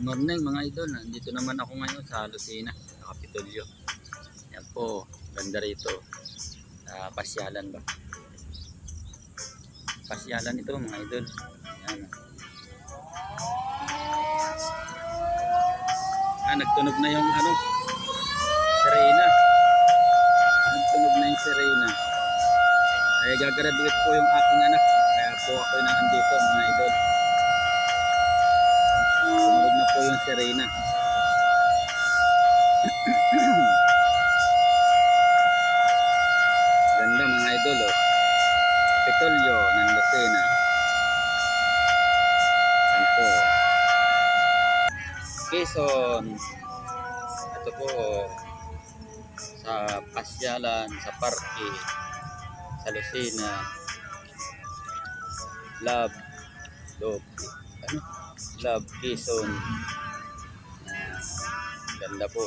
Morning mga idol. Nandito naman ako ngayon sa Lucena, sa Kapitolyo. Yan po, ganda rito. Sa pasyalan ba? Pasyalan ito mga idol. Yan. Ah, nagtunog na yung ano, sirena. Nagtunog na yung sirena. Ay gagraduate po yung aking anak. Kaya po ako na andito mga idol. Tumunog na po yung sirena. Ganda mga idol oh. Kapitolyo ng Lucena. Yan po. Quezon. Ito po sa pasyalan, sa parke, sa Lucena. Love. Love. Ano? Love Quezon. Ah, ganda po.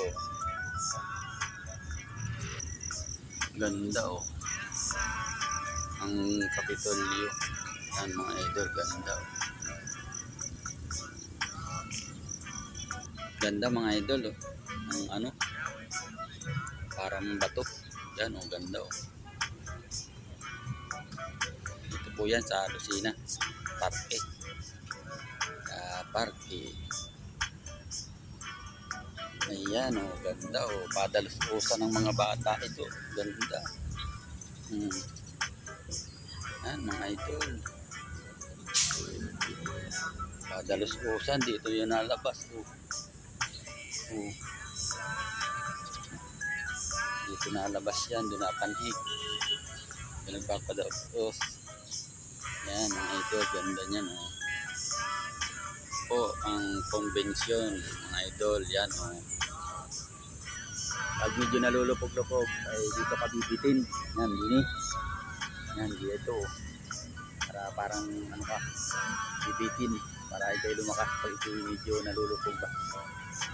Ganda oh. Ang Kapitolyo. Yan mga idol, ganda oh. Ganda mga idol oh. Ang ano? Parang bato. Yan oh, ganda oh. Ito po yan sa Lucena. Parke sa parke. Ayan oh, ganda oh. Padalos-usan ng mga bata ito. Ganda. Hmm. Ayan mga idol. Padalos-usan dito yun nalabas oh. Oh. Dito nalabas yan, doon napanhig. Doon nagpapadaos-os. Yan mga idol, ganda niyan oh po ang konbensyon mga idol yan o oh. Pag medyo nalulupog-lupog ay dito ka bibitin. Yan dini yan dito. Para parang ano ka bibitin. Para ikaw lumakas pag ito medyo nalulupog ba.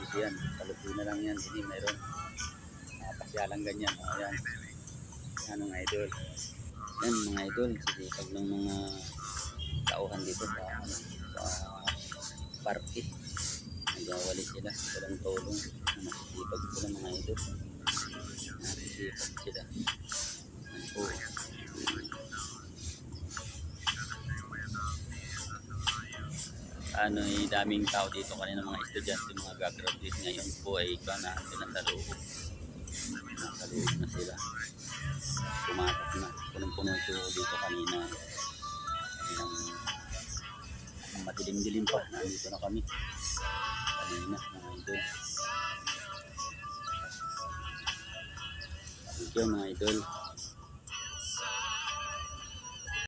Dito yan kalupi na lang yan. Dini mayroon uh, pasyalang ganyan. O yan yan mga idol? Yan mga idol. Sige pag ng mga tauhan dito sa ano sa parke nagawali sila. Walang tulong. Nasisipag sila mga ito nasisipag sila. Yan po ano eh, daming tao dito kanina mga estudyante mga gagraduate ngayon po ay ikaw na sila sa na sila. Pumatak na. Punong-puno ito dito kanina. Kaninang madilim-dilim pa. Nandito na kami. Kanina, mga idol. Thank mga idol.